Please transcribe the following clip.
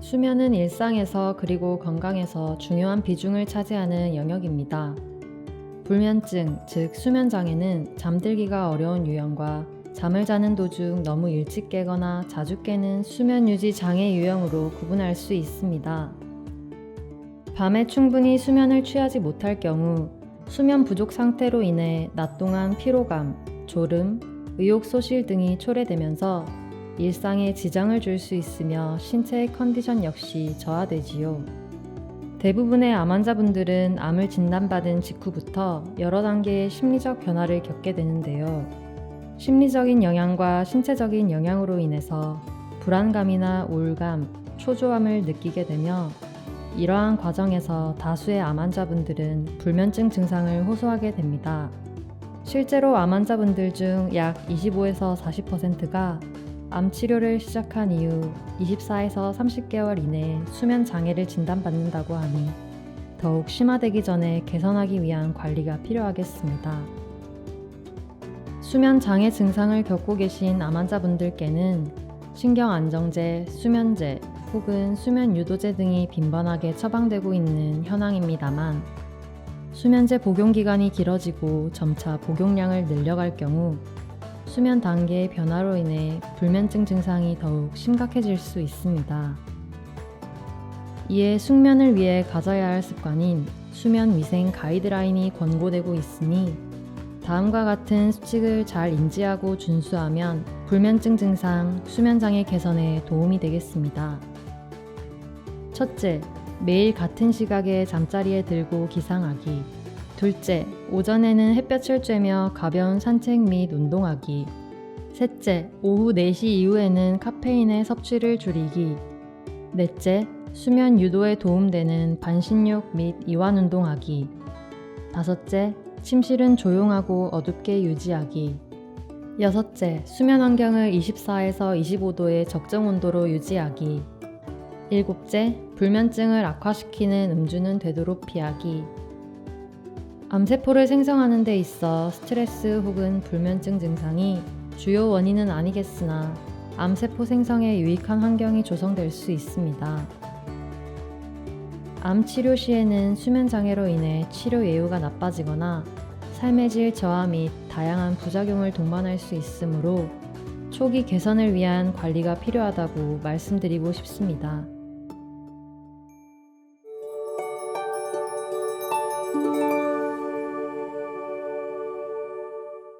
수면은 일상에서 그리고 건강에서 중요한 비중을 차지하는 영역입니다. 불면증, 즉 수면 장애는 잠들기가 어려운 유형과 잠을 자는 도중 너무 일찍 깨거나 자주 깨는 수면 유지 장애 유형으로 구분할 수 있습니다. 밤에 충분히 수면을 취하지 못할 경우 수면 부족 상태로 인해 낮 동안 피로감, 졸음, 의욕 소실 등이 초래되면서 일상에 지장을 줄 수 있으며 신체의 컨디션 역시 저하되지요. 대부분의 암 환자분들은 암을 진단받은 직후부터 여러 단계의 심리적 변화를 겪게 되는데요. 심리적인 영향과 신체적인 영향으로 인해서 불안감이나 우울감, 초조함을 느끼게 되며 이러한 과정에서 다수의 암 환자분들은 불면증 증상을 호소하게 됩니다. 실제로 암 환자분들 중 약 25에서 40%가 암 치료를 시작한 이후 24에서 30개월 이내에 수면 장애를 진단받는다고 하니 더욱 심화되기 전에 개선하기 위한 관리가 필요하겠습니다. 수면 장애 증상을 겪고 계신 암 환자분들께는 신경 안정제, 수면제 혹은 수면 유도제 등이 빈번하게 처방되고 있는 현황입니다만 수면제 복용 기간이 길어지고 점차 복용량을 늘려갈 경우 수면 단계의 변화로 인해 불면증 증상이 더욱 심각해질 수 있습니다. 이에 숙면을 위해 가져야 할 습관인 수면 위생 가이드라인이 권고되고 있으니 다음과 같은 수칙을 잘 인지하고 준수하면 불면증 증상, 수면 장애 개선에 도움이 되겠습니다. 첫째, 매일 같은 시각에 잠자리에 들고 기상하기. 둘째, 오전에는 햇볕을 쬐며 가벼운 산책 및 운동하기. 셋째, 오후 4시 이후에는 카페인의 섭취를 줄이기. 넷째, 수면 유도에 도움되는 반신욕 및 이완 운동하기. 다섯째, 침실은 조용하고 어둡게 유지하기. 여섯째, 수면 환경을 24에서 25도의 적정 온도로 유지하기. 일곱째, 불면증을 악화시키는 음주는 되도록 피하기. 암세포를 생성하는 데 있어 스트레스 혹은 불면증 증상이 주요 원인은 아니겠으나 암세포 생성에 유익한 환경이 조성될 수 있습니다. 암 치료 시에는 수면 장애로 인해 치료 예후가 나빠지거나 삶의 질 저하 및 다양한 부작용을 동반할 수 있으므로 초기 개선을 위한 관리가 필요하다고 말씀드리고 싶습니다.